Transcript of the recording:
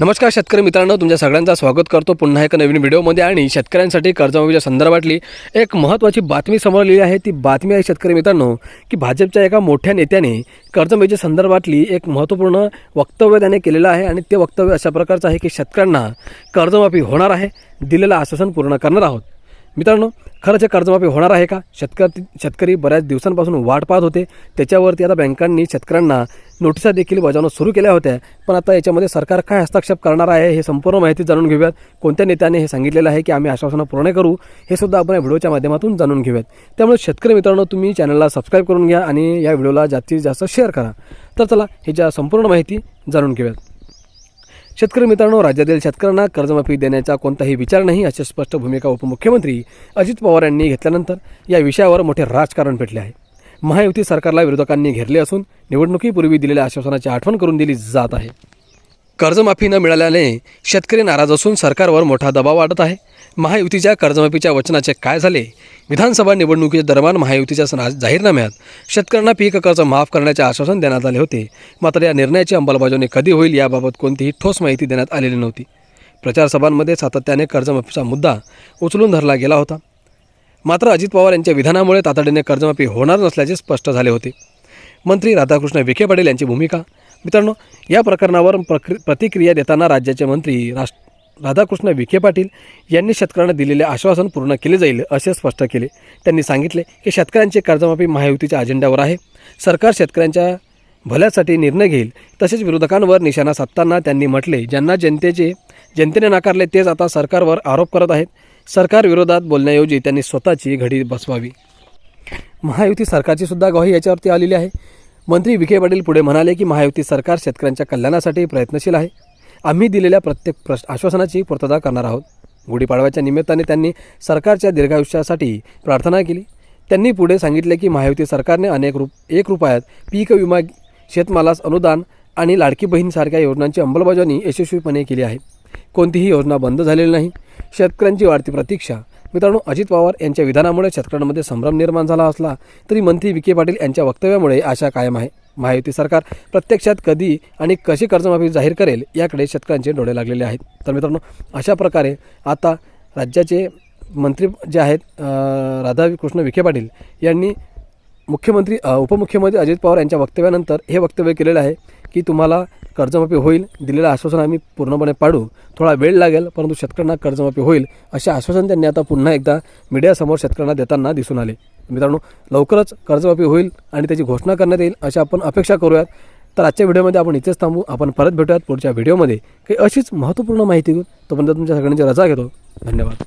नमस्कार शेतकरी मित्रांनो तुमच्या सगळ्यांचा स्वागत करतो. पुन्हा एका नवीन व्हिडिओमध्ये आणि शेतकऱ्यांसाठी कर्जमाफीच्या संदर्भातली एक महत्त्वाची बातमी समोर आलेली आहे. ती बातमी आहे शेतकरी मित्रांनो की भाजपच्या एका मोठ्या नेत्याने कर्जमाफीच्या संदर्भातली एक महत्त्वपूर्ण वक्तव्य त्याने केलेलं आहे आणि ते वक्तव्य अशा प्रकारचं आहे की शेतकऱ्यांना कर्जमाफी होणार आहे दिलेलं आश्वासन पूर्ण करणार आहोत. मित्रांनो खरंच हे कर्जमाफी होणार आहे का? शेतकरी शेतकरी बऱ्याच दिवसांपासून वाट पाहत होते. त्याच्यावरती आता बँकांनी शेतकऱ्यांना नोटिसा देखील बजावणं सुरू केल्या होत्या. पण आता याच्यामध्ये सरकार काय हस्तक्षेप करणार आहे हे संपूर्ण माहिती जाणून घेऊयात. कोणत्या नेत्याने हे सांगितलेलं आहे की आम्ही आश्वासनं पूर्ण करू हे सुद्धा आपण या व्हिडिओच्या माध्यमातून जाणून घेऊयात. त्यामुळे शेतकरी मित्रांनो तुम्ही चॅनलला सबस्क्राईब करून घ्या आणि या व्हिडिओला जास्तीत जास्त शेअर करा. तर चला ह्याच्या संपूर्ण माहिती जाणून घेऊयात. शेतकरी मित्रांनो राज्यातील शेतकऱ्यांना कर्जमाफी देण्याचा कोणताही विचार नाही अशी स्पष्ट भूमिका उपमुख्यमंत्री अजित पवार यांनी घेतल्यानंतर या विषयावर मोठे राजकारण पेटले आहे. महायुती सरकारला विरोधकांनी घेरले असून निवडणुकीपूर्वी दिलेल्या आश्वासनाची आठवण करून दिली जात आहे. कर्जमाफी न मिळाल्याने शेतकरी नाराज असून सरकारवर मोठा दबाव वाढत आहे. महायुतीच्या कर्जमाफीच्या वचनाचे काय झाले? विधानसभा निवडणुकीच्या दरम्यान महायुतीच्या सना- जाहीरनाम्यात शेतकऱ्यांना पीक कर्ज माफ करण्याचे आश्वासन देण्यात आले होते. मात्र या निर्णयाची अंमलबजावणी कधी होईल याबाबत कोणतीही ठोस माहिती देण्यात आलेली नव्हती. प्रचारसभांमध्ये सातत्याने कर्जमाफीचा मुद्दा उचलून धरला गेला होता. मात्र अजित पवार यांच्या विधानामुळे तातडीने कर्जमाफी होणार नसल्याचे स्पष्ट झाले होते. मंत्री राधाकृष्ण विखे पाटील यांची भूमिका मित्रांनो या प्रकरणावर प्रक्रि प्रतिक्रिया देताना राज्याचे मंत्री राष राधाकृष्ण विखे पाटील यांनी शेतकऱ्यांना दिलेले आश्वासन पूर्ण केले जाईल असे स्पष्ट केले. त्यांनी सांगितले की शेतकऱ्यांची कर्जमाफी महायुतीच्या अजेंड्यावर आहे. सरकार शेतकऱ्यांच्या भल्यासाठी निर्णय घेईल. तसेच विरोधकांवर निशाणा साधताना त्यांनी म्हटले ज्यांना जनतेचे जनतेने नाकारले तेच आता सरकारवर आरोप करत आहेत. सरकार विरोधात बोलण्याऐवजी त्यांनी स्वतःची घडी बसवावी. महायुती सरकारची सुद्धा ग्वाही याच्यावरती आलेली आहे. मंत्री विखे पाटील पुढे म्हणाले की महायुती सरकार शेतकऱ्यांच्या कल्याणासाठी प्रयत्नशील आहे. आम्ही दिलेल्या प्रत्येक प्रश आश्वासनाची पूर्तता करणार आहोत. गुढीपाडव्याच्या निमित्ताने त्यांनी सरकारच्या दीर्घायुष्यासाठी प्रार्थना केली. त्यांनी पुढे सांगितले की महायुती सरकारने अनेक रूप एक रुपयात पीक विमा शेतमालास अनुदान आणि लाडकी बहीणसारख्या योजनांची अंमलबजावणी यशस्वीपणे केली आहे. कोणतीही योजना बंद झालेली नाही. शेतकऱ्यांची वाढती प्रतीक्षा मित्रांनो अजित पवार यांच्या विधानामुळे शेतकऱ्यांमध्ये संभ्रम निर्माण झाला असला तरी मंत्री विखे पाटील यांच्या वक्तव्यामुळे आशा कायम आहे. महायुती सरकार प्रत्यक्षात कधी आणि कशी कर्जमाफी जाहीर करेल याकडे शेतकऱ्यांचे डोळे लागलेले आहेत. तर मित्रांनो अशा प्रकारे आता राज्याचे मंत्री जे आहेत राधाकृष्ण विखे पाटील यांनी मुख्यमंत्री उपमुख्यमंत्री अजित पवार यांच्या वक्तव्यानंतर हे वक्तव्य केलेलं आहे. की तुम्हाला कर्जमाफी होईल दिलेलं आश्वासन आम्ही पूर्णपणे पाडू. थोडा वेळ लागेल परंतु शेतकऱ्यांना कर्जमाफी होईल असे आश्वासन त्यांनी आता पुन्हा एकदा मीडियासमोर शेतकऱ्यांना देताना दिसून आले. मित्रांनो लवकरच कर्जमाफी होईल आणि त्याची घोषणा करण्यात येईल अशी आपण अपेक्षा करूयात. तर आजच्या व्हिडिओमध्ये आपण इथेच थांबू. आपण परत भेटूयात पुढच्या व्हिडिओमध्ये. काही अशीच महत्त्वपूर्ण माहिती घेऊ तोपर्यंत तुमच्या सगळ्यांची रजा घेतो. धन्यवाद.